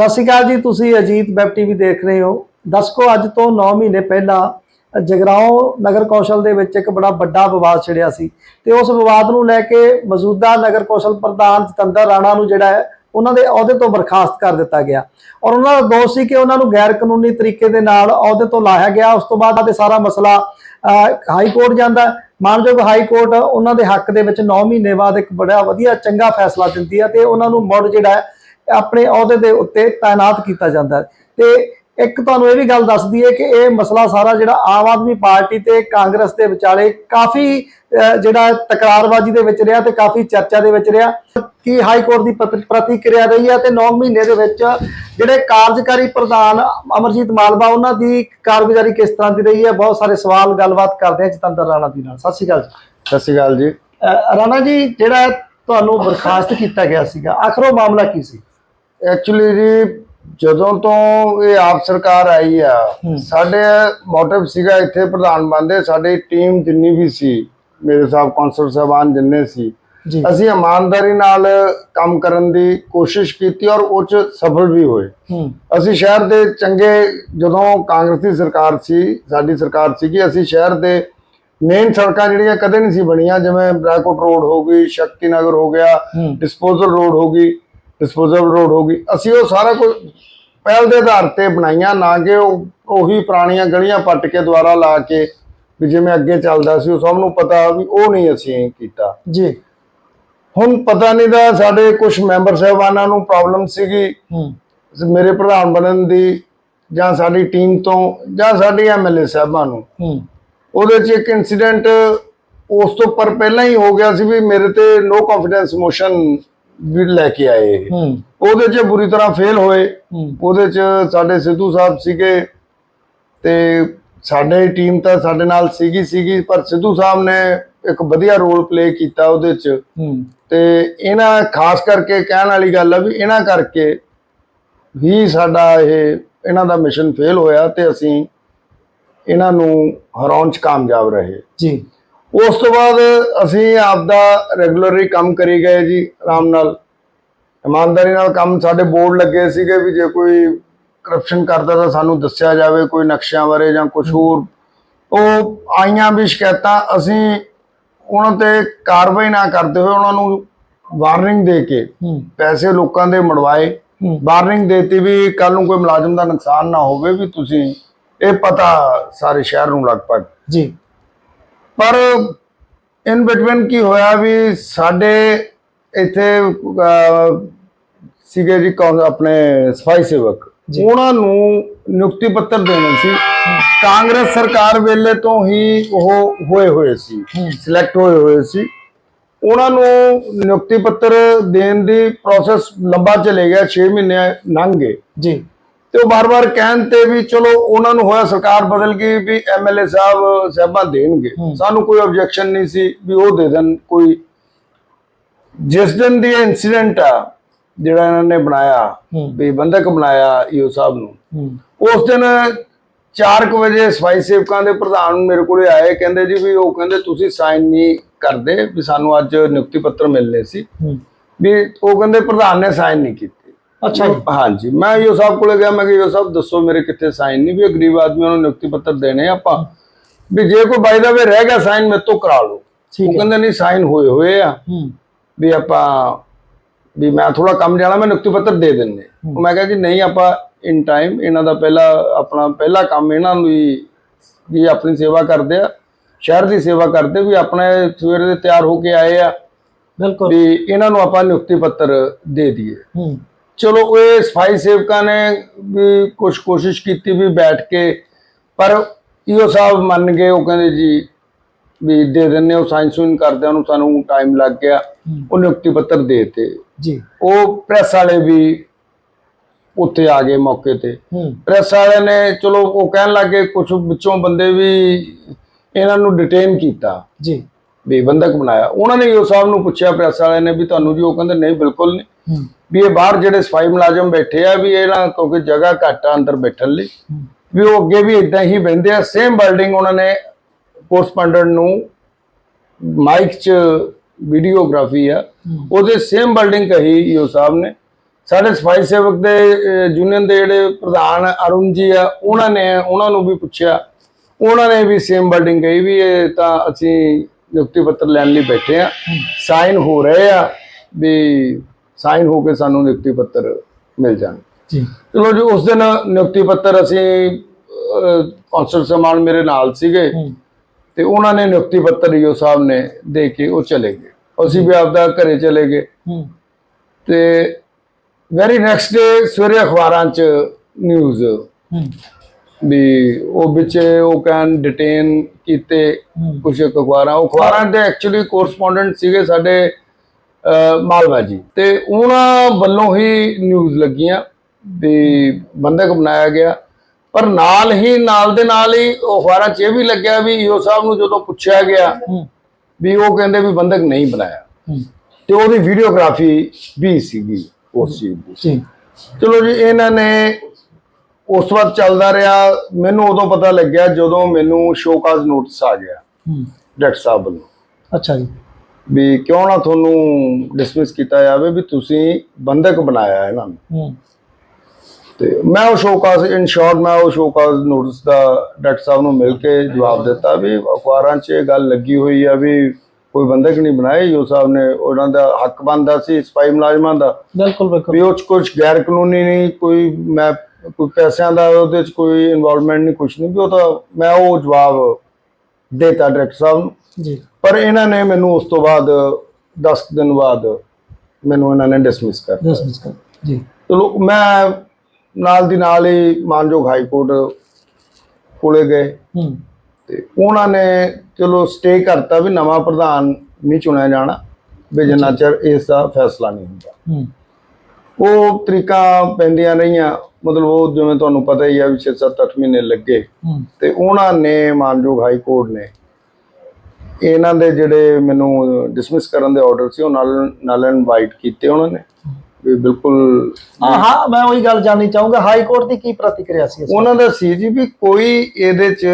ਸਤਿ ਸ਼੍ਰੀ ਅਕਾਲ ਜੀ, ਤੁਸੀਂ ਅਜੀਤ ਵੈਬ ਟੀਵੀ ਦੇਖ ਰਹੇ ਹੋ। ਦਸਕੋ ਅੱਜ ਤੋਂ 9 ਮਹੀਨੇ ਪਹਿਲਾਂ ਜਗਰਾਓ ਨਗਰ ਕੌਸ਼ਲ ਦੇ ਵਿੱਚ ਇੱਕ ਬੜਾ ਵੱਡਾ ਵਿਵਾਦ ਛਿੜਿਆ ਸੀ ਤੇ ਉਸ ਵਿਵਾਦ ਨੂੰ ਲੈ ਕੇ ਮੌਜੂਦਾ ਨਗਰ ਕੌਸ਼ਲ ਪ੍ਰਧਾਨ ਜਤਿੰਦਰ ਰਾਣਾ ਨੂੰ ਜਿਹੜਾ ਹੈ, ਉਹਨਾਂ ਦੇ ਅਹੁਦੇ ਤੋਂ ਬਰਖਾਸਤ ਕਰ ਦਿੱਤਾ ਗਿਆ। ਔਰ ਉਹਨਾਂ ਦਾ ਦੋਸ਼ ਸੀ ਕਿ ਉਹਨਾਂ ਨੂੰ ਗੈਰ ਕਾਨੂੰਨੀ ਤਰੀਕੇ ਦੇ ਨਾਲ ਅਹੁਦੇ ਤੋਂ ਲਾਇਆ ਗਿਆ। ਉਸ ਤੋਂ ਬਾਅਦ ਇਹ ਸਾਰਾ ਮਸਲਾ ਹਾਈ ਕੋਰਟ ਜਾਂਦਾ ਮਾਨਯੋਗ ਹਾਈ ਕੋਰਟ ਉਹਨਾਂ ਦੇ ਹੱਕ ਦੇ ਵਿੱਚ 9 ਮਹੀਨੇ ਬਾਅਦ ਇੱਕ ਬੜਾ ਵਧੀਆ ਚੰਗਾ ਫੈਸਲਾ ਦਿੰਦੀ ਹੈ ਤੇ ਉਹਨਾਂ ਨੂੰ ਮੁੜ ਜਿਹੜਾ ਆਪਣੇ ਅਹੁਦੇ ਦੇ ਉੱਤੇ ਤਾਇਨਾਤ ਕੀਤਾ ਜਾਂਦਾ ਹੈ। ਤੇ ਇੱਕ ਤੁਹਾਨੂੰ ਇਹ ਵੀ ਗੱਲ ਦੱਸ ਦਈਏ ਕਿ ਇਹ ਮਸਲਾ ਸਾਰਾ ਜਿਹੜਾ ਆਮ ਆਦਮੀ ਪਾਰਟੀ ਤੇ ਕਾਂਗਰਸ ਦੇ ਵਿਚਾਲੇ ਕਾਫੀ ਜਿਹੜਾ ਤਕਰਾਰਬਾਜ਼ੀ ਦੇ ਵਿੱਚ ਰਿਹਾ ਤੇ ਕਾਫੀ ਚਰਚਾ ਦੇ ਵਿੱਚ ਰਿਹਾ। ਕਿ ਹਾਈ ਕੋਰਟ ਦੀ ਪ੍ਰਤੀ- ਪ੍ਰਤੀਕਿਰਿਆ ਰਹੀ ਹੈ ਤੇ 9 ਮਹੀਨੇ ਦੇ ਵਿੱਚ ਜਿਹੜੇ ਕਾਰਜਕਾਰੀ ਪ੍ਰਧਾਨ ਅਮਰਜੀਤ ਮਾਲਵਾ ਉਹਨਾਂ ਦੀ ਕਾਰਗੁਜ਼ਾਰੀ ਕਿਸ ਤਰ੍ਹਾਂ ਦੀ ਰਹੀ ਹੈ? ਬਹੁਤ ਸਾਰੇ ਸਵਾਲ ਗੱਲਬਾਤ ਕਰਦੇ ਹਾਂ ਜਤਿੰਦਰ ਰਾਣਾ ਦੀ ਨਾਲ। ਸਤਿ ਸ਼੍ਰੀ ਅਕਾਲ ਜੀ। ਸਤਿ ਸ਼੍ਰੀ ਅਕਾਲ ਜੀ। ਰਾਣਾ ਜੀ ਜਿਹੜਾ ਤੁਹਾਨੂੰ ਬਰਖਾਸਤ ਕੀਤਾ ਗਿਆ ਸੀਗਾ ਆਖਰ ਮਾਮਲਾ ਕੀ ਸੀ? ਐਕਚੁਅਲੀ ਜੀ ਜਦੋਂ ਤੋਂ ਇਹ ਆਪ ਸਰਕਾਰ ਆਈ ਆ ਸਾਡੇ ਮੋਟਿਵ ਸੀਗਾ ਇੱਥੇ ਪ੍ਰਧਾਨ ਬੰਦੇ ਸਾਡੀ ਟੀਮ ਜਿੰਨੀ ਵੀ ਸੀ ਮੇਰੇ ਸਾਹਿਬ ਕੌਂਸਲ ਸਾਹਿਬਾਨ ਜਿੰਨੇ ਸੀ ਅਸੀਂ ਇਮਾਨਦਾਰੀ ਨਾਲ ਕੰਮ ਕਰਨ ਦੀ ਕੋਸ਼ਿਸ਼ ਕੀਤੀ ਔਰ ਉਹ ਚ ਸਫਲ ਵੀ ਹੋਏ। ਅਸੀਂ ਸ਼ਹਿਰ ਦੇ ਚੰਗੇ ਜਦੋਂ ਕਾਂਗਰਸ ਸਰਕਾਰ ਸੀ ਸਾਡੀ ਸਰਕਾਰ ਸੀਗੀ ਅਸੀਂ ਸ਼ਹਿਰ ਦੇ ਮੇਨ ਸੜਕਾਂ ਜਿਹੜੀਆਂ ਕਦੇ ਨਹੀਂ ਸੀ ਬਣੀਆਂ ਜਿਵੇਂ ਬ੍ਰੈਕੋਟ ਰੋਡ ਹੋ ਗਈ ਸ਼ਕਤੀ ਨਗਰ ਹੋ ਗਿਆ ਡਿਸਪੋਜ਼ਲ ਰੋਡ ਹੋ ਗਈ ਡਿਸਪੋਜ਼ਲ ਰੋਡ ਹੋ ਗਈ। ਅਸੀਂ ਉਹ ਸਾਰਾ ਕੁਝ ਪਹਿਲ ਦੇ ਆਧਾਰ ਤੇ ਬਣਾਈਆਂ ਨਾ ਕਿ ਉਹ ਉਹੀ ਪੁਰਾਣੀਆਂ ਗਲੀਆਂ ਪੱਟ ਕੇ ਦੁਆਰਾ ਲਾ ਕੇ ਵੀ ਜਿਵੇਂ ਅੱਗੇ ਚੱਲਦਾ ਸੀ ਉਹ ਸਭ ਨੂੰ ਪਤਾ ਵੀ ਉਹ ਨਹੀਂ ਅਸੀਂ ਕੀਤਾ। ਜੀ। ਹੁਣ ਪਤਾ ਨਹੀਂ ਦਾ ਸਾਡੇ ਕੁਝ ਮੈਂਬਰ ਸਾਹਿਬਾਨਾਂ ਨੂੰ ਪ੍ਰੋਬਲਮ ਸੀਗੀ। ਮੇਰੇ ਪ੍ਰਧਾਨ ਬਣਨ ਦੀ ਜਾਂ ਸਾਡੀ ਟੀਮ ਤੋਂ ਜਾਂ ਸਾਡੀ ਐਮਐਲਏ ਸਾਹਿਬਾਂ ਨੂੰ। ਉਹਦੇ 'ਚ ਇੱਕ ਇਨਸੀਡੈਂਟ ਉਸ ਤੋਂ ਪਰ ਪਹਿਲਾਂ ਹੀ ਹੋ ਗਿਆ ਸੀ ਵੀ ਮੇਰੇ ਤੇ ਨੋ ਕੰਫੀਡੈਂਸ ਮੋਸ਼ਨ ਵੀ ਲੈ ਕੇ ਆਏ। ਇਹ। ਹੂੰ। ਉਹਦੇ 'ਚ ਬੁਰੀ ਤਰ੍ਹਾਂ ਫੇਲ ਹੋਏ। ਹੂੰ। ਉਹਦੇ 'ਚ ਸਾਡੇ ਸਿੱਧੂ ਸਾਹਿਬ ਸੀਗੇ ਤੇ ਸਾਡੇ ਟੀਮ ਤਾਂ ਸਾਡੇ ਨਾਲ ਸੀਗੀ ਸੀਗੀ ਪਰ ਸਿੱਧੂ ਸਾਹਿਬ ਨੇ ਇੱਕ ਵਧੀਆ ਰੋਲ ਪਲੇ ਕੀਤਾ ਉਹਦੇ 'ਚ। ਹੂੰ। ਤੇ ਇਹਨਾਂ ਖਾਸ ਕਰਕੇ ਕਹਿਣ ਵਾਲੀ ਗੱਲ ਆ ਵੀ ਇਹਨਾਂ ਕਰਕੇ ਹੀ ਸਾਡਾ ਇਹ ਇਹਨਾਂ ਦਾ ਮਿਸ਼ਨ ਫੇਲ ਹੋਇਆ ਤੇ ਅਸੀਂ ਇਹਨਾਂ ਨੂੰ ਹਰਾਉਣ 'ਚ ਕਾਮਯਾਬ ਰਹੇ। ਜੀ। ਉਸ ਤੋਂ ਬਾਅਦ ਅਸੀਂ ਆਪਦਾ ਰੈਗੂਲਰਲੀ ਕੰਮ ਕਰੀ ਗਏ ਜੀ ਆਰਾਮ ਨਾਲ। ਇਮਾਨਦਾਰੀ ਨਾਲ ਕੰਮ ਸਾਡੇ ਬੋਰਡ ਲੱਗੇ ਸੀਗੇ ਵੀ ਜੇ ਕੋਈ ਕਰਪਸ਼ਨ ਕਰਦਾ ਤਾਂ ਸਾਨੂੰ ਦੱਸਿਆ ਜਾਵੇ ਕੋਈ ਨਕਸ਼ਿਆਂ ਬਾਰੇ ਜਾਂ ਕੁਝ ਹੋਰ। ਉਹ ਆਈਆਂ ਵੀ ਸ਼ਿਕਾਇਤਾਂ ਅਸੀਂ ਉਹਨਾਂ ਤੇ ਕਾਰਵਾਈ ਨਾ ਕਰਦੇ ਹੋਏ ਉਹਨਾਂ ਨੂੰ ਵਾਰਨਿੰਗ ਦੇ ਕੇ ਪੈਸੇ ਲੋਕਾਂ ਦੇ ਮੜਵਾਏ। ਵਾਰਨਿੰਗ ਦੇਤੀ ਵੀ ਕੱਲ ਨੂੰ ਕੋਈ ਮੁਲਾਜ਼ਮ ਦਾ ਨੁਕਸਾਨ ਨਾ ਹੋਵੇ ਵੀ ਤੁਸੀਂ ਇਹ ਪਤਾ ਸਾਰੇ ਸ਼ਹਿਰ ਨੂੰ ਲਗਭਗ। ਜੀ। ਪਰ ਇਨ ਬਿਟਵੀਨ ਕੀ ਹੋਇਆ ਵੀ ਸਾਡੇ ਇੱਥੇ ਸੀਗੇ ਜੀ ਆਪਣੇ ਸਫ਼ਾਈ ਸੇਵਕ। ਉਹਨਾਂ ਨੂੰ ਨਿਯੁਕਤੀ ਪੱਤਰ ਦੇਣੇ ਸੀ। ਕਾਂਗਰਸ ਸਰਕਾਰ ਵੇਲੇ ਤੋਂ ਹੀ ਉਹ ਹੋਏ ਹੋਏ ਸੀ। ਸਿਲੈਕਟ ਹੋਏ ਹੋਏ ਸੀ। ਉਹਨਾਂ ਨੂੰ ਨਿਯੁਕਤੀ ਪੱਤਰ ਦੇਣ ਦੀ ਪ੍ਰੋਸੈਸ ਲੰਬਾ ਚਲੇ ਗਿਆ 6 ਮਹੀਨੇ ਲੰਘ ਗਏ। ਜੀ। ਤੇ ਉਹ ਬਾਰ-ਬਾਰ ਕਹਿਣ ਤੇ ਵੀ ਚਲੋ ਉਹਨਾਂ ਨੂੰ ਹੋਇਆ ਸਰਕਾਰ ਬਦਲ ਗਈ ਵੀ ਐਮਐਲਏ ਸਾਹਿਬ ਸਾਹਿਬਾਂ ਦੇਣਗੇ। ਸਾਨੂੰ ਕੋਈ ਆਬਜੈਕਸ਼ਨ ਨਹੀਂ ਸੀ ਵੀ ਉਹ ਦੇ ਦੇਣ ਕੋਈ ਜਿਸ ਦਿਨ ਦੀ ਇਨਸੀਡੈਂਟ ਆ ਜਿਹੜਾ ਇਹਨਾਂ ਨੇ ਬਣਾਇਆ। ਵੀ ਬੰਦਕ ਬਣਾਇਆ ਈਓ ਸਾਹਿਬ ਨੂੰ ਉਸ ਦਿਨ 4 ਵਜੇ ਸਫ਼ਾਈ ਸੇਵਕਾਂ ਦੇ ਪ੍ਰਧਾਨ ਮੇਰੇ ਕੋਲੇ ਆਏ ਕਹਿੰਦੇ ਜੀ ਵੀ ਉਹ ਕਹਿੰਦੇ ਤੁਸੀਂ ਸਾਈਨ ਨਹੀਂ ਕਰਦੇ ਵੀ ਸਾਨੂੰ ਅੱਜ ਨਿਯੁਕਤੀ ਪੱਤਰ ਮਿਲਨੇ ਸੀ। ਵੀ ਉਹ ਕਹਿੰਦੇ ਪ੍ਰਧਾਨ ਨੇ ਸਾਈਨ ਨਹੀਂ ਕੀਤੇ। ਅੱਛਾ ਜੀ। ਹਾਂਜੀ ਮੈਂ ਯੋ ਸਾਹਿਬ ਕੋਲੇ ਗਿਆ ਮੈਂ ਕਿ ਯੋ ਸਾਹਿਬ ਦੱਸੋ ਮੇਰੇ ਕਿੱਥੇ ਸਾਈਨ ਨਹੀਂ ਵੀ ਗਰੀਬ ਆਦਮੀਆਂ ਨੂੰ ਨਿਯੁਕਤੀ ਪੱਤਰ ਦੇਣੇ ਆਪਾਂ। ਵੀ ਜੇ ਕੋਈ ਬਾਈ ਦਾ ਵੇ ਰਹਿ ਗਿਆ ਸਾਈਨ ਮੇਰੇ ਤੋਂ ਕਰਾ ਲਓ। ਉਹ ਕਹਿੰਦੇ ਨਹੀਂ ਸਾਈਨ ਹੋਏ ਹੋਏ ਆ। ਵੀ ਆਪਾਂ ਵੀ ਮੈਂ ਥੋੜਾ ਕੰਮ ਜਾਣਾ ਮੈਂ ਨਿਯੁਕਤੀ ਪੱਤਰ ਦੇ ਉਹ ਮੈਂ ਕਿਹਾ ਜੀ ਨਹੀਂ ਆਪਾਂ ਇਨ ਟਾਈਮ ਇਹਨਾਂ ਦਾ ਪਹਿਲਾ ਆਪਣਾ ਪਹਿਲਾ ਕੰਮ ਇਹਨਾਂ ਨੂੰ ਹੀ ਵੀ ਆਪਣੀ ਸੇਵਾ ਕਰਦੇ ਆ। ਸ਼ਹਿਰ ਦੀ ਸੇਵਾ ਕਰਦੇ ਵੀ ਆਪਣੇ ਸਵੇਰੇ ਦੇ ਤਿਆਰ ਹੋ ਕੇ ਆਏ ਆ। ਬਿਲਕੁਲ। ਵੀ ਇਹਨਾਂ ਨੂੰ ਆਪਾਂ ਨਿਯੁਕਤੀ ਪੱਤਰ ਦੇ ਦਈਏ। ਚਲੋ ਇਹ ਸਫ਼ਾਈ ਸੇਵਕਾਂ ਨੇ ਵੀ ਕੁਝ ਕੋਸ਼ਿਸ਼ ਕੀਤੀ ਵੀ ਬੈਠ ਕੇ ਪਰ ਈਓ ਸਾਹਿਬ ਮੰਨ ਗਏ ਉਹ ਕਹਿੰਦੇ ਜੀ ਵੀ ਦੇ ਦਿੰਨੇ ਉਹ ਸਾਇੰਸ ਸੁਨ ਕਰਦੇ ਉਹਨੂੰ ਸਾਨੂੰ ਟਾਈਮ ਲੱਗ ਗਿਆ। ਉਹ ਨਿਯੁਕਤੀ ਪੱਤਰ ਦੇਤੇ। ਜੀ। ਉਹ ਪ੍ਰੈਸ ਵਾਲੇ ਵੀ ਉੱਥੇ ਆ ਗਏ ਮੌਕੇ ਤੇ। ਪ੍ਰੈਸ ਵਾਲੇ ਨੇ ਚਲੋ ਉਹ ਕਹਿਣ ਲੱਗੇ ਕੁਝ ਵਿੱਚੋਂ ਬੰਦੇ ਵੀ ਇਹਨਾਂ ਨੂੰ ਡਿਟੇਨ ਕੀਤਾ। ਜੀ। ਵੀ ਬੰਦਕ ਬਣਾਇਆ। ਉਹਨਾਂ ਨੇ ਈਓ ਸਾਹਿਬ ਨੂੰ ਪੁੱਛਿਆ ਪ੍ਰੈਸ ਵਾਲੇ ਨੇ ਵੀ ਤੁਹਾਨੂੰ ਜੀ ਉਹ ਕਹਿੰਦੇ ਨਹੀਂ ਬਿਲਕੁਲ ਨਹੀਂ ਵੀ ਇਹ ਬਾਹਰ ਜਿਹੜੇ ਸਫ਼ਾਈ ਮੁਲਾਜ਼ਮ ਬੈਠੇ ਆ ਵੀ ਇਹਨਾਂ ਕਿਉਂਕਿ ਜਗ੍ਹਾ ਘੱਟ ਆ ਅੰਦਰ ਬੈਠਣ ਲਈ। ਵੀ ਉਹ ਅੱਗੇ ਵੀ ਇਦਾਂ ਹੀ ਬਹਿੰਦੇ ਆ ਸੇਮ ਬਿਲਡਿੰਗ ਉਹਨਾਂ ਨੇ ਕੋਰਸਪੋਂਡੈਂਟ ਨੂੰ ਮਾਈਕ 'ਚ ਵੀਡੀਓਗ੍ਰਾਫੀ ਆ। ਉਹਦੇ ਸੇਮ ਬਿਲਡਿੰਗ ਕਹੀ ਈਓ ਸਾਹਿਬ ਨੇ। ਸਾਡੇ ਸਫ਼ਾਈ ਸੇਵਕ ਦੇ ਯੂਨੀਅਨ ਦੇ ਜਿਹੜੇ ਪ੍ਰਧਾਨ ਅਰੁਣ ਜੀ ਆ ਉਹਨਾਂ ਨੇ ਉਹਨਾਂ ਨੂੰ ਵੀ ਪੁੱਛਿਆ। ਉਹਨਾਂ ਨੇ ਵੀ ਸੇਮ ਵਰਡਿੰਗ ਕਹੀ ਵੀ ਇਹ ਤਾਂ ਅਸੀਂ ਨਿਯੁਕਤੀ ਪੱਤਰ ਲੈਣ ਲਈ ਬੈਠੇ ਆ। ਸਾਈਨ ਹੋ ਰਹੇ ਆ ਵੀ ਸਾਈਨ ਹੋ ਕੇ ਸਾਨੂੰ ਨਿਯੁਕਤੀ ਪੱਤਰ ਮਿਲ ਜਾਣ। ਜੀ। ਚਲੋ ਜੀ ਉਸ ਦਿਨ ਨਿਯੁਕਤੀ ਪੱਤਰ ਅਸੀਂ ਕੌਂਸਲ ਸਮਾਨ ਮੇਰੇ ਨਾਲ ਸੀਗੇ ਤੇ ਉਹਨਾਂ ਨੇ ਨਿਯੁਕਤੀ ਪੱਤਰ ਈਓ ਸਾਹਿਬ ਨੇ ਦੇ ਕੇ ਉਹ ਚਲੇ ਗਏ। ਅਸੀਂ ਵੀ ਆਪਦਾ ਘਰੇ ਚਲੇ ਗਏ। ਤੇ ਵੈਰੀ ਨੈਕਸਟ ਡੇ ਸਵੇਰੇ ਅਖਬਾਰਾਂ 'ਚ ਨਿਊਜ਼ ਵੀ ਉਹ ਵਿੱਚ ਉਹ ਕਹਿਣ ਡਿਟੇਨ ਕੀਤੇ ਕੁਝ ਅਖਬਾਰਾਂ। ਉਹ ਅਖਬਾਰਾਂ ਦੇ ਐਕਚੁਅਲੀ ਕੋਰਸਪੋਂਡੈਂਟ ਸੀਗੇ ਸਾਡੇ ਮਾਲਵਾ ਜੀ। ਤੇ ਉਹਨਾਂ ਵੱਲੋਂ ਹੀ ਨਿਊਜ਼ ਲੱਗੀਆਂ ਵੀ ਬੰਦਕ ਬਣਾਇਆ ਗਿਆ। ਪਰ ਨਾਲ ਹੀ ਨਾਲ ਦੇ ਨਾਲ ਹੀ ਉਹ ਅਖਬਾਰਾਂ 'ਚ ਇਹ ਵੀ ਲੱਗਿਆ ਵੀ ਈਓ ਸਾਹਿਬ ਨੂੰ ਜਦੋਂ ਪੁੱਛਿਆ ਗਿਆ ਵੀ ਉਹ ਕਹਿੰਦੇ ਵੀ ਬੰਦਕ ਨਹੀਂ ਬਣਾਇਆ। ਤੇ ਉਹਦੀ ਵੀਡੀਓਗ੍ਰਾਫੀ ਵੀ ਸੀਗੀ ਉਸ ਚੀਜ਼ ਦੀ। ਚਲੋ ਜੀ ਇਹਨਾਂ ਨੇ ਉਸ ਤੋਂ ਬਾਅਦ ਚੱਲਦਾ ਰਿਹਾ। ਮੈਨੂੰ ਉਦੋਂ ਪਤਾ ਲੱਗਿਆ ਜਦੋਂ ਮੈਨੂੰ ਸ਼ੋਕਾਜ਼ ਨੋਟਿਸ ਆ ਗਿਆ। ਡਾਕਟਰ ਸਾਹਿਬ ਵੱਲੋਂ। ਅੱਛਾ ਜੀ। ਵੀ ਕਿਉਂ ਨਾ ਤੁਹਾਨੂੰ ਡਿਸਮਿਸ ਕੀਤਾ ਜਾਵੇ ਵੀ ਤੁਸੀਂ ਬੰਦਕ ਬਣਾਇਆ ਇਹਨਾਂ ਨੂੰ। ਤੇ ਮੈਂ ਉਹ ਸ਼ੋਕਾਜ਼ ਇਨ ਸ਼ਾਰਟ ਮੈਂ ਉਹ ਸ਼ੋਕਾਜ਼ ਨੋਟਿਸ ਦਾ ਡਾਕਟਰ ਸਾਹਿਬ ਨੂੰ ਮਿਲ ਕੇ ਜਵਾਬ ਦਿੱਤਾ ਵੀ ਅਖਬਾਰਾਂ 'ਚ ਇਹ ਗੱਲ ਲੱਗੀ ਹੋਈ ਆ ਵੀ ਕੋਈ ਬੰਦਕ ਨਹੀਂ ਬਣਾਇਆ ਯੋ ਸਾਹਿਬ ਨੇ ਉਹਨਾਂ ਦਾ ਹੱਕ ਬਣਦਾ ਸੀ ਸਪਾਈ ਮੁਲਾਜ਼ਮਾਂ ਦਾ। ਬਿਲਕੁਲ ਬਿਲਕੁਲ। ਵੀ ਉਹ 'ਚ ਕੁਝ ਗੈਰ ਕਾਨੂੰਨੀ ਨਹੀਂ ਕੋਈ ਮੈਂ ਕੋਈ ਪੈਸਿਆਂ ਦਾ ਉਹਦੇ 'ਚ ਕੋਈ ਇਨਵੋਲਵਮੈਂਟ ਨਹੀਂ ਕੁਝ ਨਹੀਂ। ਵੀ ਉਹ ਤਾਂ ਮੈਂ ਉਹ ਜਵਾਬ ਦੇਤਾ ਡਾਇਰੈਕਟਰ ਸਾਹਿਬ ਨੂੰ। ਜੀ। ਪਰ ਇਹਨਾਂ ਨੇ ਮੈਨੂੰ ਉਸ ਤੋਂ ਬਾਅਦ 10 ਦਿਨ ਬਾਅਦ ਮੈਨੂੰ ਇਹਨਾਂ ਨੇ ਡਿਸਮਿਸ ਕਰ ਦਿੱਤਾ। ਮਿੰਟ ਕਰ ਜੀ। ਚਲੋ ਮੈਂ ਨਾਲ ਦੀ ਨਾਲ ਹੀ ਮਾਨਯੋਗ ਹਾਈ ਕੋਰਟ ਕੋਲੇ ਗਏ। ਹੂੰ। ਤੇ ਉਹਨਾਂ ਨੇ ਚਲੋ ਸਟੇ ਕਰਤਾ ਵੀ ਨਵਾਂ ਪ੍ਰਧਾਨ ਨਹੀਂ ਚੁਣਿਆ ਜਾਣਾ ਵੀ ਜਿੰਨਾ ਚਿਰ ਇਸ ਦਾ ਫੈਸਲਾ ਨਹੀਂ ਹੁੰਦਾ। ਹੂੰ। ਉਹ ਤਰੀਕਾਂ ਪੈਂਦੀਆਂ ਰਹੀਆਂ ਮਤਲਬ ਉਹ ਜਿਵੇਂ ਤੁਹਾਨੂੰ ਪਤਾ ਹੀ ਆ ਵੀ 6-7 8 ਮਹੀਨੇ ਲੱਗੇ। ਤੇ ਉਹਨਾਂ ਨੇ ਮਾਨਯੋਗ ਹਾਈ ਕੋਰਟ ਨੇ ਇਹਨਾਂ ਦੇ ਜਿਹੜੇ ਮੈਨੂੰ ਡਿਸਮਿਸ ਕਰਨ ਦੇ ਆਰਡਰ ਸੀ ਉਹ ਨਾਲ ਨਾਲ ਇਨਵਾਈਟ ਕੀਤੇ ਉਹਨਾਂ ਨੇ। ਵੀ ਬਿਲਕੁਲ ਹਾਂ ਮੈਂ ਉਹੀ ਗੱਲ ਜਾਣਨੀ ਚਾਹੂੰਗਾ ਹਾਈ ਕੋਰਟ ਦੀ ਕੀ ਪ੍ਰਤੀਕਿਰਿਆ ਸੀ ਉਹਨਾਂ ਦਾ ਸੀ ਜੀ ਵੀ ਕੋਈ ਇਹਦੇ ਚ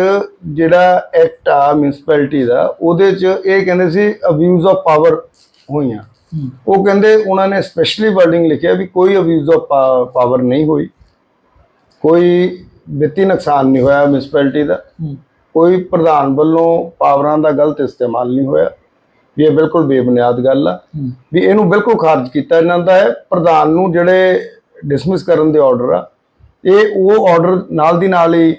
ਜਿਹੜਾ ਐਕਟ ਆ ਮਿਊਨਿਸਪੈਲਿਟੀ ਦਾ ਉਹਦੇ ਚ ਇਹ ਕਹਿੰਦੇ ਸੀ ਅਬਿਊਜ਼ ਆਫ ਪਾਵਰ ਹੋਈਆਂ। ਉਹ ਕਹਿੰਦੇ ਉਹਨਾਂ ਨੇ ਸਪੈਸ਼ਲੀ ਵਰਡਿੰਗ ਲਿਖਿਆ ਵੀ ਕੋਈ ਅਬਿਊਜ਼ ਆਫ ਪਾਵਰ ਨਹੀਂ ਹੋਈ। ਕੋਈ ਵਿੱਤੀ ਨੁਕਸਾਨ ਨਹੀਂ ਹੋਇਆ ਮਿਊਨਿਸਪੈਲਿਟੀ ਦਾ। ਕੋਈ ਪ੍ਰਧਾਨ ਵੱਲੋਂ ਪਾਵਰਾਂ ਦਾ ਗਲਤ ਇਸਤੇਮਾਲ ਨਹੀਂ ਹੋਇਆ। ਵੀ ਇਹ ਬਿਲਕੁਲ ਬੇਬੁਨਿਆਦ ਗੱਲ ਆ। ਵੀ ਇਹਨੂੰ ਬਿਲਕੁਲ ਖਾਰਜ ਕੀਤਾ ਇਹਨਾਂ ਦਾ ਹੈ। ਪ੍ਰਧਾਨ ਨੂੰ ਜਿਹੜੇ ਡਿਸਮਿਸ ਕਰਨ ਦੇ ਆਰਡਰ ਆ ਇਹ ਉਹ ਆਰਡਰ ਨਾਲ ਦੀ ਨਾਲ ਹੀ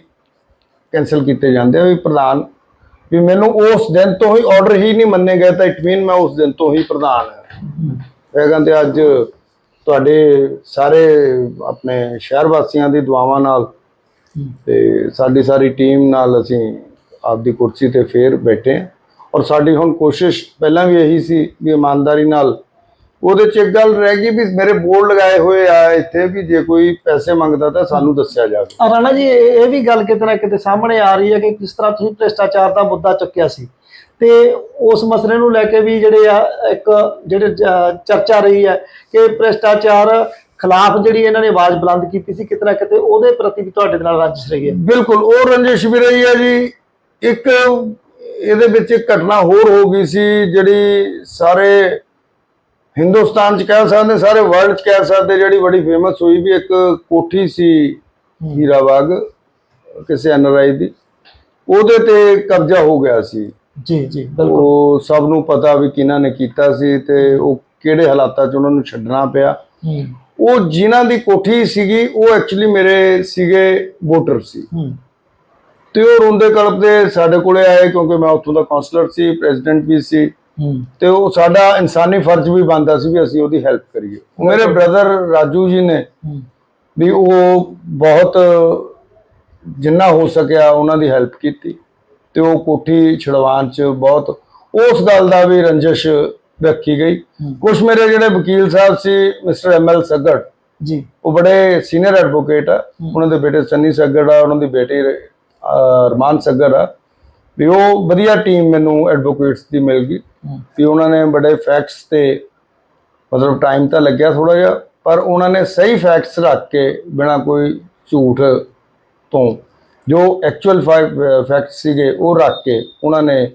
ਕੈਨਸਲ ਕੀਤੇ ਜਾਂਦੇ ਆ ਵੀ ਪ੍ਰਧਾਨ। ਵੀ ਮੈਨੂੰ ਉਸ ਦਿਨ ਤੋਂ ਹੀ ਆਰਡਰ ਹੀ ਨਹੀਂ ਮੰਨੇ ਗਏ ਤਾਂ ਇਟ ਮੀਨ ਮੈਂ ਉਸ ਦਿਨ ਤੋਂ ਹੀ ਪ੍ਰਧਾਨ ਹਾਂ ਇਹ ਕਹਿੰਦੇ ਅੱਜ ਤੁਹਾਡੇ ਸਾਰੇ ਆਪਣੇ ਸ਼ਹਿਰ ਵਾਸੀਆਂ ਦੀ ਦੁਆਵਾਂ ਨਾਲ ਤੇ ਸਾਡੀ ਸਾਰੀ ਟੀਮ ਨਾਲ ਅਸੀਂ ਆਪਦੀ ਕੁਰਸੀ ਤੇ ਫੇਰ ਬੈਠੇ ਔਰ ਸਾਡੀ ਹੁਣ ਕੋਸ਼ਿਸ਼ ਪਹਿਲਾਂ ਵੀ ਇਹੀ ਸੀ ਵੀ ਇਮਾਨਦਾਰੀ ਨਾਲ ਉਹਦੇ ਚ ਇੱਕ ਗੱਲ ਰਹਿ ਗਈ ਵੀ ਮੇਰੇ ਬੋਰਡ ਲਗਾਏ ਹੋਏ ਆ ਇੱਥੇ ਵੀ ਜੇ ਕੋਈ ਪੈਸੇ ਮੰਗਦਾ ਤਾਂ ਸਾਨੂੰ ਦੱਸਿਆ ਜਾਵੇ। ਰਾਣਾ ਜੀ ਇਹ ਇਹ ਵੀ ਗੱਲ ਕਿਤੇ ਨਾ ਕਿਤੇ ਸਾਹਮਣੇ ਆ ਰਹੀ ਹੈ ਕਿ ਕਿਸ ਤਰ੍ਹਾਂ ਤੁਸੀਂ ਭ੍ਰਿਸ਼ਟਾਚਾਰ ਦਾ ਮੁੱਦਾ ਚੁੱਕਿਆ ਸੀ। ਤੇ ਉਸ ਮਸਲੇ ਨੂੰ ਲੈ ਕੇ ਵੀ ਜਿਹੜੇ ਆ ਇੱਕ ਜਿਹੜੇ ਚਰਚਾ ਰਹੀ ਹੈ ਕਿ ਭ੍ਰਿਸ਼ਟਾਚਾਰ ਖਿਲਾਫ ਜਿਹੜੀ ਇਹਨਾਂ ਨੇ ਆਵਾਜ਼ ਬੁਲੰਦ ਕੀਤੀ ਸੀ ਕਿਤੇ ਨਾ ਕਿਤੇ ਉਹਦੇ ਪ੍ਰਤੀ ਵੀ ਤੁਹਾਡੇ ਨਾਲ ਰੰਜਿਸ਼ ਰਹੀ ਹੈ। ਬਿਲਕੁਲ ਉਹ ਰੰਜਿਸ਼ ਵੀ ਰਹੀ ਹੈ ਜੀ। ਇੱਕ ਇਹਦੇ ਵਿੱਚ ਇੱਕ ਘਟਨਾ ਹੋਰ ਹੋ ਗਈ ਸੀ ਜਿਹੜੀ ਸਾਰੇ ਹਿੰਦੁਸਤਾਨ ਚ ਕਹਿ ਸਕਦੇ ਸਾਰੇ ਵਰਲਡ ਚ ਕਹਿ ਸਕਦੇ ਜਿਹੜੀ ਬੜੀ ਫੇਮਸ ਹੋਈ ਵੀ ਇੱਕ ਕੋਠੀ ਸੀ ਹੀਰਾ ਬਾਗ ਕਿਸੇ ਐਨਆਰਆਈ ਦੀ। ਉਹਦੇ ਤੇ ਕਬਜ਼ਾ ਹੋ ਗਿਆ ਸੀ। ਜੀ ਜੀ ਬਿਲਕੁਲ। ਉਹ ਸਭ ਨੂੰ ਪਤਾ ਵੀ ਕਿਹਨਾਂ ਨੇ ਕੀਤਾ ਸੀ ਤੇ ਉਹ ਕਿਹੜੇ ਹਾਲਾਤਾਂ ਚ ਉਹਨਾਂ ਨੂੰ ਛੱਡਣਾ ਪਿਆ। ਉਹ ਜਿਨ੍ਹਾਂ ਦੀ ਕੋਠੀ ਸੀਗੀ ਉਹ ਐਕਚੁਅਲੀ ਮੇਰੇ ਸੀਗੇ ਵੋਟਰ ਸੀ। ਤੇ ਉਹ ਰੋਂਦੇ ਕਲਪਦੇ ਸਾਡੇ ਕੋਲੇ ਆਏ ਕਿਉਂਕਿ ਮੈਂ ਉੱਥੋਂ ਦਾ ਕਾਉਂਸਲਰ ਸੀ ਪ੍ਰੈਜ਼ੀਡੈਂਟ ਵੀ ਸੀ। ਤੇ ਉਹ ਸਾਡਾ ਇਨਸਾਨੀ ਫਰਜ਼ ਵੀ ਬਣਦਾ ਸੀ ਵੀ ਅਸੀਂ ਉਹਦੀ ਹੈਲਪ ਕਰੀਏ। ਮੇਰੇ ਬ੍ਰਦਰ ਰਾਜੂ ਜੀ ਨੇ ਵੀ ਉਹ ਬਹੁਤ ਜਿੰਨਾ ਹੋ ਸਕਿਆ ਉਹਨਾਂ ਦੀ ਹੈਲਪ ਕੀਤੀ ਤੇ ਉਹ ਕੋਠੀ ਛਡਵਾਉਣ ਚ ਬਹੁਤ ਉਸ ਗੱਲ ਦਾ ਵੀ ਰੰਜਿਸ਼ ਰੱਖੀ ਗਈ। ਕੁਝ ਮੇਰੇ ਜਿਹੜੇ ਵਕੀਲ ਸਾਹਿਬ ਸੀ mister M L Saggar ji. ਉਹ ਬੜੇ ਸੀਨੀਅਰ ਐਡਵੋਕੇਟ ਆ। ਉਹਨਾਂ ਦੇ ਬੇਟੇ ਸੰਨੀ ਸੱਗੜ ਆ ਉਹਨਾਂ ਦੀ ਬੇਟੀ ਰਮਾਨ ਸੱਗੜ ਆ ਵੀ ਉਹ ਵਧੀਆ ਟੀਮ ਮੈਨੂੰ ਐਡਵੋਕੇਟਸ ਦੀ ਮਿਲ ਗਈ। ਵੀ ਉਹਨਾਂ ਨੇ ਬੜੇ ਫੈਕਟਸ ਤੇ ਮਤਲਬ ਟਾਈਮ ਤਾਂ ਲੱਗਿਆ ਥੋੜਾ ਜਿਹਾ ਪਰ ਉਹਨਾਂ ਨੇ ਸਹੀ ਫੈਕਟਸ ਰੱਖ ਕੇ ਬਿਨਾ ਕੋਈ ਝੂਠ ਤੋਂ ਜੋ ਐਕਚੁਅਲ ਫੈਕਟਸ ਸੀਗੇ ਉਹ ਰੱਖ ਕੇ ਉਹਨਾਂ ਨੇ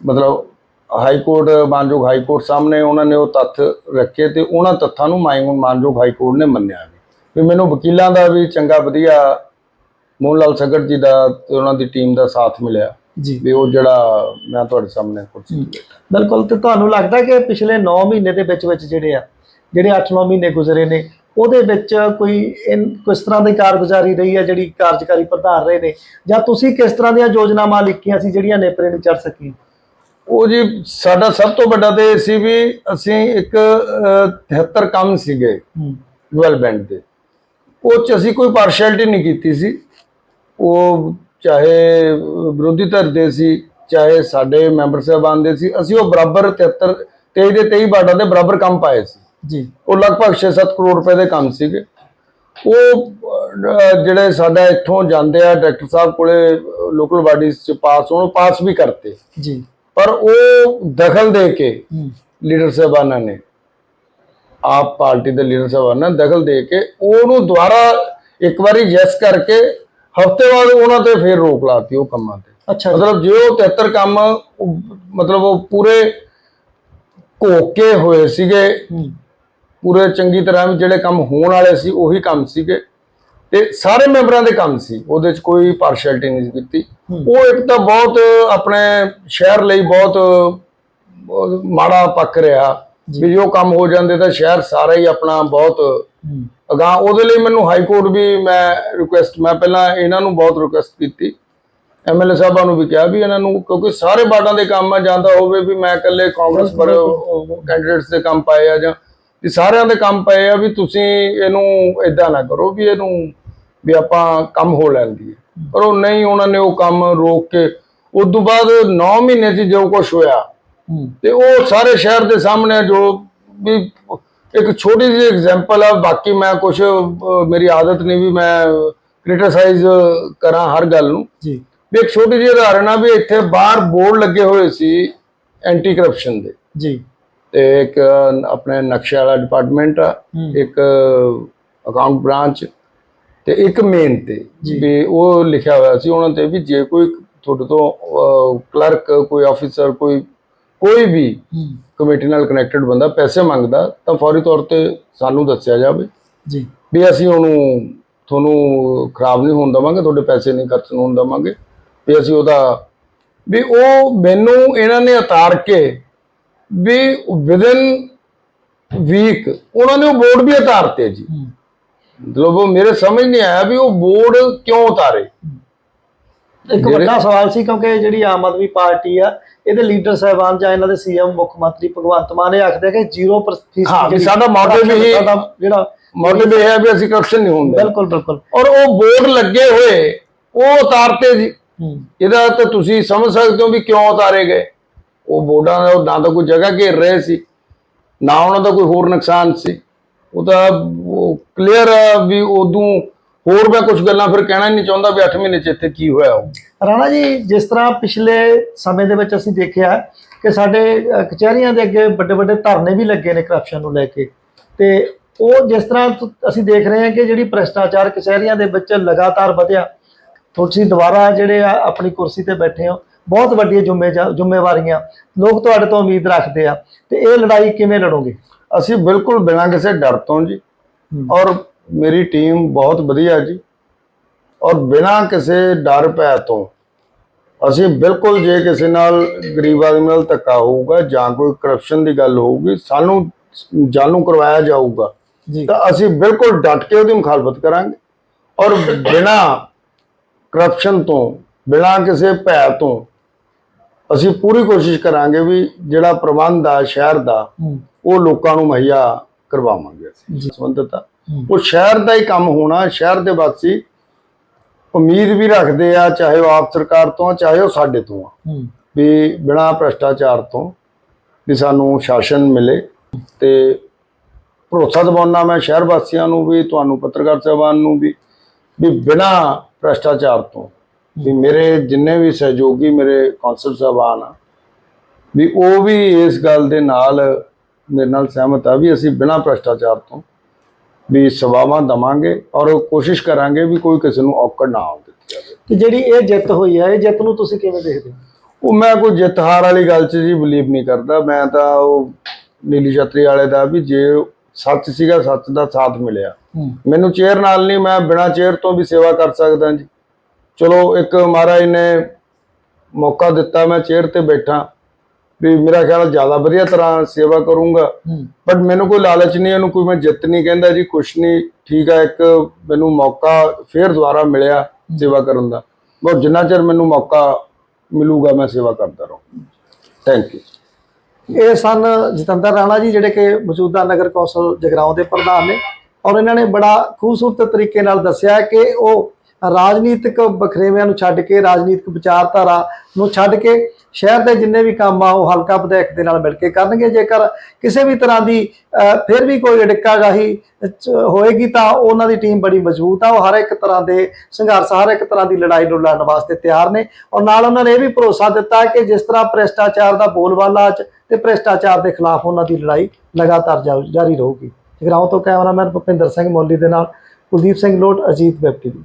ਮਤਲਬ ਹਾਈ ਕੋਰਟ ਮਾਨਯੋਗ ਹਾਈ ਕੋਰਟ ਸਾਹਮਣੇ ਉਹਨਾਂ ਨੇ ਉਹ ਤੱਥ ਰੱਖੇ ਤੇ ਉਹਨਾਂ ਤੱਥਾਂ ਨੂੰ ਮਾਨਯੋਗ ਹਾਈ ਕੋਰਟ ਨੇ ਮੰਨਿਆ ਵੀ ਮੈਨੂੰ ਵਕੀਲਾਂ ਦਾ ਵੀ ਚੰਗਾ ਵਧੀਆ ਮੋਹਨ ਲਾਲ ਸਗੜ ਜੀ ਦਾ ਤੇ ਉਹਨਾਂ ਦੀ ਟੀਮ ਦਾ ਸਾਥ ਮਿਲਿਆ। ਜੀ। ਵੀ ਉਹ ਜਿਹੜਾ ਮੈਂ ਤੁਹਾਡੇ ਸਾਹਮਣੇ ਕੁਰਸੀ ਤੇ ਬੈਠਾ ਬਿਲਕੁਲ ਤੇ ਤੁਹਾਨੂੰ ਲੱਗਦਾ ਕਿ ਪਿਛਲੇ 9 ਮਹੀਨੇ ਦੇ ਵਿੱਚ ਵਿੱਚ ਜਿਹੜੇ ਆ ਜਿਹੜੇ 8-9 ਮਹੀਨੇ ਗੁਜ਼ਰੇ ਨੇ ਉਹਦੇ ਵਿੱਚ ਕੋਈ ਕਿਸ ਤਰ੍ਹਾਂ ਦੀ ਕਾਰਗੁਜ਼ਾਰੀ ਰਹੀ ਹੈ ਜਿਹੜੀ ਕਾਰਜਕਾਰੀ ਪ੍ਰਧਾਨ ਰਹੇ ਨੇ? ਜਾਂ ਤੁਸੀਂ ਕਿਸ ਤਰ੍ਹਾਂ ਦੀਆਂ ਯੋਜਨਾਵਾਂ ਲਿਖੀਆਂ ਸੀ ਜਿਹੜੀਆਂ ਨੇਪਰੇ ਨਹੀਂ ਚੜ ਸਕੀਆਂ? ਉਹ ਜੀ ਸਾਡਾ ਸਭ ਤੋਂ ਵੱਡਾ ਤੇ ਇਹ ਸੀ ਵੀ ਅਸੀਂ ਇੱਕ ਅਹ, 73 ਕੰਮ ਸੀਗੇ ਡਿਵੈਲਪਮੈਂਟ ਦੇ। ਉਹ ਚ ਅਸੀਂ ਕੋਈ ਪਾਰਸ਼ੈਲਿਟੀ ਨਹੀਂ ਕੀਤੀ ਸੀ। ਉਹ ਚਾਹੇ ਵਿਰੋਧੀ ਧਿਰ ਦੇ ਸੀ ਚਾਹੇ ਸਾਡੇ ਮੈਂਬਰ ਸਾਹਿਬਾਨ ਦੇ ਸੀ ਅਸੀਂ ਉਹ ਬਰਾਬਰ 73 23 ਦੇ 23 ਬਾਟਾਂ ਦੇ ਬਰਾਬਰ ਕੰਮ ਪਾਏ ਸੀ। ਜੀ। ਉਹ ਲਗਭਗ 6-7 ਕਰੋੜ ਰੁਪਏ ਦੇ ਕੰਮ ਸੀਗੇ। ਉਹ ਜਿਹੜੇ ਸਾਡਾ ਇੱਥੋਂ ਜਾਂਦੇ ਆ ਡਾਇਰੈਕਟਰ ਸਾਹਿਬ ਕੋਲੇ ਲੋਕਲ ਬਾਡੀਜ਼ ਚ ਪਾਸ ਹੋਣ ਪਾਸ ਵੀ ਕਰਤੇ। ਜੀ। ਪਰ ਉਹ ਦਖਲ ਦੇ ਕੇ ਲੀਡਰ ਸਾਹਿਬਾਨਾਂ ਨੇ ਆਪ ਪਾਰਟੀ ਦੇ ਲੀਡਰ ਸਾਹਿਬਾਨਾਂ ਨੇ ਦਖਲ ਦੇ ਕੇ ਉਹਨੂੰ ਦੁਬਾਰਾ ਇੱਕ ਵਾਰੀ ਯੈਸ ਕਰਕੇ ਹਫ਼ਤੇ ਬਾਅਦ ਉਹਨਾਂ ਤੇ ਫੇਰ ਰੋਕ ਲਾਤੀ ਉਹ ਕੰਮਾਂ ਤੇ। ਅੱਛਾ ਮਤਲਬ ਜੇ ਉਹ 73 ਕੰਮ ਉਹ- ਮਤਲਬ ਉਹ ਪੂਰੇ ਘੋਕੇ ਹੋਏ ਸੀਗੇ ਪੂਰੇ ਚੰਗੀ ਤਰ੍ਹਾਂ ਜਿਹੜੇ ਕੰਮ ਹੋਣ ਵਾਲੇ ਸੀ ਉਹੀ ਕੰਮ ਸੀਗੇ। ਤੇ ਸਾਰੇ ਮੈਂਬਰਾਂ ਦੇ ਕੰਮ ਸੀ ਉਹਦੇ ਚ ਕੋਈ ਪਾਰਸ਼ੈਲਿਟੀ ਨਹੀਂ ਕੀਤੀ। ਉਹ ਇੱਕ ਤਾਂ ਬਹੁਤ ਆਪਣੇ ਸ਼ਹਿਰ ਲਈ ਬਹੁਤ ਬਹੁਤ ਮਾੜਾ ਪੱਕ ਰਿਹਾ। ਵੀ ਜੋ ਕੰਮ ਹੋ ਜਾਂਦੇ ਤਾਂ ਸ਼ਹਿਰ ਸਾਰਾ ਹੀ ਆਪਣਾ ਬਹੁਤ ਹੂੰ ਅਗਾਂਹ ਉਹਦੇ ਲਈ ਮੈਨੂੰ ਹਾਈ ਕੋਰਟ ਵੀ ਮੈਂ ਰਿਕੁਐਸਟ ਮੈਂ ਪਹਿਲਾਂ ਇਹਨਾਂ ਨੂੰ ਬਹੁਤ ਰਿਕੁਐਸਟ ਕੀਤੀ। ਐਮਐਲਏ ਸਾਹਿਬਾਂ ਨੂੰ ਵੀ ਕਿਹਾ ਵੀ ਇਹਨਾਂ ਨੂੰ ਕਿਉਂਕਿ ਸਾਰੇ ਬਾਟਾਂ ਦੇ ਕੰਮ ਆ ਜਾਂਦਾ ਹੋਵੇ ਵੀ ਮੈਂ ਇਕੱਲੇ ਕਾਂਗਰਸ ਪਰ ਕੈਂਡੀਡੇਟਸ ਦੇ ਕੰਮ ਪਾਏ ਆ ਜਾਂ ਵੀ ਸਾਰਿਆਂ ਦੇ ਕੰਮ ਪਏ ਆ ਵੀ ਤੁਸੀਂ ਇਹਨੂੰ ਇਦਾਂ ਨਾ ਕਰੋ ਵੀ ਇਹਨੂੰ ਵੀ ਆਪਾਂ ਕੰਮ ਹੋ ਲੈਣ ਦੀ। ਪਰ ਉਹ ਨਹੀਂ ਉਹਨਾਂ ਨੇ ਉਹ ਕੰਮ ਰੋਕ ਕੇ ਉਸ ਤੋਂ ਬਾਅਦ 9 ਮਹੀਨੇ 'ਚ ਜੋ ਕੁਝ ਹੋਇਆ ਹੂੰ। ਤੇ ਉਹ ਸਾਰੇ ਸ਼ਹਿਰ ਦੇ ਸਾਹਮਣੇ ਜੋ ਵੀ ਇੱਕ ਛੋਟੀ ਜਿਹੀ ਐਗਜ਼ਾਮਪਲ ਆ ਬਾਕੀ ਮੈਂ ਕੁਝ ਮੇਰੀ ਆਦਤ ਨਹੀਂ ਵੀ ਮੈਂ ਕ੍ਰਿਟਿਸਾਈਜ਼ ਕਰਾਂ ਹਰ ਗੱਲ ਨੂੰ। ਜੀ। ਵੀ ਇੱਕ ਛੋਟੀ ਜਿਹੀ ਉਦਾਹਰਨ ਆ ਵੀ ਇੱਥੇ ਬਾਹਰ ਬੋਰਡ ਲੱਗੇ ਹੋਏ ਸੀ ਐਂਟੀ ਕਰਪਸ਼ਨ ਦੇ। ਜੀ। ਤੇ ਇੱਕ ਆਪਣੇ ਨਕਸ਼ੇ ਵਾਲਾ ਡਿਪਾਰਟਮੈਂਟ ਆ। ਇੱਕ ਅਕਾਊਂਟ ਬ੍ਰਾਂਚ ਤੇ ਇੱਕ ਮੇਨ ਤੇ। ਵੀ ਉਹ ਲਿਖਿਆ ਹੋਇਆ ਸੀ ਉਹਨਾਂ ਤੇ ਵੀ ਜੇ ਕੋਈ ਤੁਹਾਡੇ ਤੋਂ ਕਲਰਕ ਕੋਈ ਆਫੀਸਰ ਕੋਈ ਕੋਈ ਵੀ ਕਮੇਟੀ ਨਾਲ ਕਨੈਕਟਡ ਬੰਦਾ ਪੈਸੇ ਮੰਗਦਾ ਤਾਂ ਫੌਰੀ ਤੌਰ ਤੇ ਸਾਨੂੰ ਦੱਸਿਆ ਜਾਵੇ। ਜੀ। ਵੀ ਅਸੀਂ ਉਹਨੂੰ ਤੁਹਾਨੂੰ ਖਰਾਬ ਨਹੀਂ ਹੋਣ ਦਵਾਂਗੇ ਤੁਹਾਡੇ ਪੈਸੇ ਨਹੀਂ ਖਰਚ ਹੋਣ ਦਵਾਂਗੇ। ਵੀ ਅਸੀਂ ਉਹਦਾ ਵੀ ਉਹ ਮੈਨੂੰ ਇਹਨਾਂ ਨੇ ਉਤਾਰ ਕੇ ਵੀ ਵਿਦਨ ਵੀਕ ਉਹਨਾਂ ਨੇ ਉਹ ਬੋਰਡ ਵੀ ਉਤਾਰਤੇ ਜੀ। ਮਤਲਬ ਉਹ ਮੇਰੇ ਸਮਝ ਨਹੀਂ ਆਇਆ ਵੀ ਉਹ ਬੋਰਡ ਕਿਉਂ ਉਤਾਰੇ। ਇੱਕ ਵੱਡਾ ਸਵਾਲ ਸੀ ਕਿਉਂਕਿ ਜਿਹੜੀ ਆਮ ਆਦਮੀ ਪਾਰਟੀ ਆ ਇਹਦੇ ਲੀਡਰ ਸਾਹਿਬਾਨ ਜਾਂ ਇਹਨਾਂ ਦੇ ਸੀਐਮ ਮੁੱਖ ਮੰਤਰੀ ਭਗਵੰਤ ਮਾਨ ਇਹ ਆਖਦੇ ਕਿ 0% ਹਾਂ, ਵੀ ਸਾਡਾ motive ਇਹੀ- ਸਾਡਾ ਜਿਹੜਾ ਮਤਲਬ ਇਹ ਹੈ ਵੀ ਅਸੀਂ ਕਰਪਸ਼ਨ ਨਹੀਂ ਹੁੰਦਾ ਬਿਲਕੁਲ ਬਿਲਕੁਲ। ਔਰ ਉਹ ਬੋਰਡ ਲੱਗੇ ਹੋਏ ਉਹ ਉਤਾਰਤੇ ਜੀ। ਹੂੰ। ਇਹਦਾ ਤਾਂ ਤੁਸੀਂ ਸਮਝ ਸਕਦੇ ਹੋ ਵੀ ਕਿਉਂ ਉਤਾਰੇ ਗਏ। ਉਹ ਬੋਰਡਾਂ ਦਾ ਨਾ ਤਾਂ ਕੋਈ ਜਗ੍ਹਾ ਘੇਰ ਰਹੇ ਸੀ ਨਾ ਉਹਨਾਂ ਦਾ ਕੋਈ ਹੋਰ ਨੁਕਸਾਨ ਸੀ। ਉਹ ਤਾਂ ਉਹ ਕਲੀਅਰ ਵੀ ਉਦੋਂ ਹੋਰ ਮੈਂ ਕੁਝ ਗੱਲਾਂ ਫਿਰ ਕਹਿਣਾ ਹੀ ਨਹੀਂ ਚਾਹੁੰਦਾ ਵੀ 8 ਮਹੀਨੇ ਚ ਇੱਥੇ ਕੀ ਹੋਇਆ ਉਹ। ਰਾਣਾ ਜੀ ਜਿਸ ਤਰ੍ਹਾਂ ਪਿਛਲੇ ਸਮੇਂ ਦੇ ਵਿੱਚ ਅਸੀਂ ਦੇਖਿਆ ਕਿ ਸਾਡੇ ਕਚਹਿਰੀਆਂ ਦੇ ਅੱਗੇ ਵੱਡੇ ਵੱਡੇ ਧਰਨੇ ਵੀ ਲੱਗੇ ਨੇ ਕਰਪਸ਼ਨ ਨੂੰ ਲੈ ਕੇ। ਤੇ ਉਹ ਜਿਸ ਤਰ੍ਹਾਂ ਅਸੀਂ ਦੇਖ ਰਹੇ ਹਾਂ ਕਿ ਜਿਹੜੀ ਭ੍ਰਿਸ਼ਟਾਚਾਰ ਕਚਹਿਰੀਆਂ ਦੇ ਵਿੱਚ ਲਗਾਤਾਰ ਵਧਿਆ ਤੁਸੀਂ ਦੁਬਾਰਾ ਜਿਹੜੇ ਆ ਆਪਣੀ ਕੁਰਸੀ ਤੇ ਬੈਠੇ ਹੋ ਬਹੁਤ ਵੱਡੀਆਂ ਜ਼ਿੰਮੇਵਾਰੀਆਂ ਲੋਕ ਤੁਹਾਡੇ ਤੋਂ ਉਮੀਦ ਰੱਖਦੇ ਆ। ਤੇ ਇਹ ਲੜਾਈ ਕਿਵੇਂ ਲੜੋਗੇ? ਅਸੀਂ ਬਿਲਕੁਲ ਬਿਨਾਂ ਕਿਸੇ ਡਰ ਤੋਂ ਜੀ। ਔਰ ਮੇਰੀ ਟੀਮ ਬਹੁਤ ਵਧੀਆ ਜੀ। ਔਰ ਬਿਨਾਂ ਕਿਸੇ ਡਰ ਭੈ ਤੋਂ ਅਸੀਂ ਬਿਲਕੁਲ ਜੇ ਕਿਸੇ ਨਾਲ ਗਰੀਬ ਆਦਮੀ ਨਾਲ ਧੱਕਾ ਹੋਊਗਾ ਜਾਂ ਕੋਈ ਕਰਪਸ਼ਨ ਦੀ ਗੱਲ ਹੋਊਗੀ ਸਾਨੂੰ ਜਾਣੂ ਕਰਵਾਇਆ ਜਾਊਗਾ ਤਾਂ ਅਸੀਂ ਬਿਲਕੁਲ ਡਟ ਕੇ ਉਹਦੀ ਮੁਖਾਲਫਤ ਕਰਾਂਗੇ। ਔਰ ਬਿਨਾਂ ਕਰਪਸ਼ਨ ਤੋਂ ਬਿਨਾਂ ਕਿਸੇ ਭੈ ਤੋਂ ਅਸੀਂ ਪੂਰੀ ਕੋਸ਼ਿਸ਼ ਕਰਾਂਗੇ ਵੀ ਜਿਹੜਾ ਪ੍ਰਬੰਧ ਆ ਸ਼ਹਿਰ ਦਾ ਉਹ ਲੋਕਾਂ ਨੂੰ ਮੁਹੱਈਆ ਕਰਵਾਵਾਂਗੇ ਅਸੀਂ। ਸੰਬੰਧਿਤ। ਉਹ ਸ਼ਹਿਰ ਦਾ ਹੀ ਕੰਮ ਹੋਣਾ ਸ਼ਹਿਰ ਦੇ ਵਾਸੀ ਉਮੀਦ ਵੀ ਰੱਖਦੇ ਆ ਚਾਹੇ ਉਹ ਆਪ ਸਰਕਾਰ ਤੋਂ ਆ ਚਾਹੇ ਉਹ ਸਾਡੇ ਤੋਂ ਆ ਵੀ ਬਿਨਾਂ ਭ੍ਰਸ਼ਟਾਚਾਰ ਤੋਂ ਵੀ ਸਾਨੂੰ ਸ਼ਾਸਨ ਮਿਲੇ ਤੇ ਭਰੋਸਾ ਦਿਵਾਉਣਾ ਮੈਂ ਸ਼ਹਿਰ ਵਾਸੀਆਂ ਨੂੰ ਵੀ ਤੁਹਾਨੂੰ ਪੱਤਰਕਾਰ ਸਾਹਿਬਾਨ ਨੂੰ ਵੀ ਵੀ ਬਿਨਾਂ ਭ੍ਰਸ਼ਟਾਚਾਰ ਤੋਂ ਵੀ ਮੇਰੇ ਜਿੰਨੇ ਵੀ ਸਹਿਯੋਗੀ ਮੇਰੇ ਕੌਂਸਲ ਸਾਹਿਬਾਨ ਆ ਵੀ ਉਹ ਵੀ ਇਸ ਗੱਲ ਦੇ ਨਾਲ ਮੇਰੇ ਨਾਲ ਸਹਿਮਤ ਆ ਵੀ ਅਸੀਂ ਬਿਨਾਂ ਭ੍ਰਸ਼ਟਾਚਾਰ ਤੋਂ ਵੀ ਸੇਵਾਵਾਂ ਦਵਾਂਗੇ ਔਰ ਕੋਸ਼ਿਸ਼ ਕਰਾਂਗੇ ਵੀ ਕੋਈ ਕਿਸੇ ਨੂੰ ਔਕੜ ਨਾ ਆਉਣ ਦਿੱਤੀ ਜਾਵੇ। ਤੇ ਜਿਹੜੀ ਇਹ ਜਿੱਤ ਹੋਈ ਹੈ ਇਹ ਜਿੱਤ ਨੂੰ ਤੁਸੀਂ ਕਿਵੇਂ ਦੇਖਦੇ ਹੋ? ਉਹ ਮੈਂ ਕੋਈ ਜਿੱਤ ਹਾਰ ਵਾਲੀ ਗੱਲ 'ਚ ਜੀ ਬਲੀਵ ਨਹੀਂ ਕਰਦਾ। ਮੈਂ ਤਾਂ ਉਹ ਨੀਲੀ ਛਤਰੀ ਵਾਲੇ ਦਾ ਵੀ ਜੇ ਸੱਚ ਸੀਗਾ ਸੱਚ ਦਾ ਸਾਥ ਮਿਲਿਆ। ਮੈਨੂੰ ਚੇਅਰ ਨਾਲ ਨਹੀਂ ਮੈਂ ਬਿਨਾ ਚੇਅਰ ਤੋਂ ਵੀ ਸੇਵਾ ਕਰ ਸਕਦਾ ਜੀ। ਚਲੋ ਇੱਕ ਮਹਾਰਾਜ ਨੇ ਮੌਕਾ ਦਿੱਤਾ ਮੈਂ ਚੇਅਰ ਤੇ ਬੈਠਾ। ਵੀ ਮੇਰਾ ਖਿਆਲ ਜ਼ਿਆਦਾ ਵਧੀਆ ਤਰ੍ਹਾਂ ਸੇਵਾ ਕਰੂੰਗਾ। ਬਟ ਮੈਨੂੰ ਕੋਈ ਲਾਲਚ ਨਹੀਂ ਇਹਨੂੰ ਕੋਈ ਮੈਂ ਜਿੱਤ ਨਹੀਂ ਕਹਿੰਦਾ ਜੀ ਕੁਛ ਨਹੀਂ। ਠੀਕ ਹੈ ਇੱਕ ਮੈਨੂੰ ਮੌਕਾ ਫੇਰ ਦੁਬਾਰਾ ਮਿਲਿਆ ਸੇਵਾ ਕਰਨ ਦਾ। ਬਹੁਤ ਜਿੰਨਾ ਚਿਰ ਮੈਨੂੰ ਮੌਕਾ ਮਿਲੂਗਾ ਮੈਂ ਸੇਵਾ ਕਰਦਾ ਰਹੂੰ ਥੈਂਕ ਯੂ ਇਹ ਸਨ ਜਤਿੰਦਰ ਰਾਣਾ ਜੀ ਜਿਹੜੇ ਕਿ ਮੌਜੂਦਾ ਨਗਰ ਕੌਂਸਲ ਜਗਰਾਉਂ ਦੇ ਪ੍ਰਧਾਨ ਨੇ। ਔਰ ਇਹਨਾਂ ਨੇ ਬੜਾ ਖੂਬਸੂਰਤ ਤਰੀਕੇ ਨਾਲ ਦੱਸਿਆ ਕਿ ਉਹ ਰਾਜਨੀਤਿਕ ਬਖਰੇਵਿਆਂ ਨੂੰ ਛੱਡ ਕੇ ਰਾਜਨੀਤਿਕ ਵਿਚਾਰਧਾਰਾ ਨੂੰ ਛੱਡ ਕੇ ਸ਼ਹਿਰ ਦੇ ਜਿੰਨੇ ਵੀ ਕੰਮ ਆ, ਉਹ ਹਲਕਾ ਵਿਧਾਇਕ ਦੇ ਨਾਲ ਮਿਲ ਕੇ ਕਰਨਗੇ। ਜੇਕਰ ਕਿਸੇ ਵੀ ਤਰ੍ਹਾਂ ਦੀ ਫਿਰ ਵੀ ਕੋਈ ਅੜਿੱਕਾ ਚ ਹੋਏਗੀ ਤਾਂ ਉਹਨਾਂ ਦੀ ਟੀਮ ਬੜੀ ਮਜ਼ਬੂਤ ਆ। ਉਹ ਹਰ ਇੱਕ ਤਰ੍ਹਾਂ ਦੇ ਸੰਘਰਸ਼, ਹਰ ਇੱਕ ਤਰ੍ਹਾਂ ਦੀ ਲੜਾਈ ਨੂੰ ਲੜਨ ਵਾਸਤੇ ਤਿਆਰ ਨੇ। ਔਰ ਨਾਲ ਉਹਨਾਂ ਨੇ ਇਹ ਵੀ ਭਰੋਸਾ ਦਿੱਤਾ ਕਿ ਜਿਸ ਤਰ੍ਹਾਂ ਭ੍ਰਿਸ਼ਟਾਚਾਰ ਦਾ ਬੋਲਬਾਲਾ 'ਚ ਤੇ ਭ੍ਰਿਸ਼ਟਾਚਾਰ ਦੇ ਖਿਲਾਫ ਉਹਨਾਂ ਦੀ ਲੜਾਈ ਲਗਾਤਾਰ ਜਾਰੀ ਜਾਰੀ ਰਹੂਗੀ। ਜਗਰਾਉਂ ਤੋਂ ਕੈਮਰਾਮੈਨ ਭੁਪਿੰਦਰ ਸਿੰਘ ਮੋਲੀ ਦੇ ਨਾਲ ਕੁਲਦੀਪ ਸਿੰਘ ਲੋਟ, ਅਜੀਤ ਵੈਬ ਟੀਵੀ।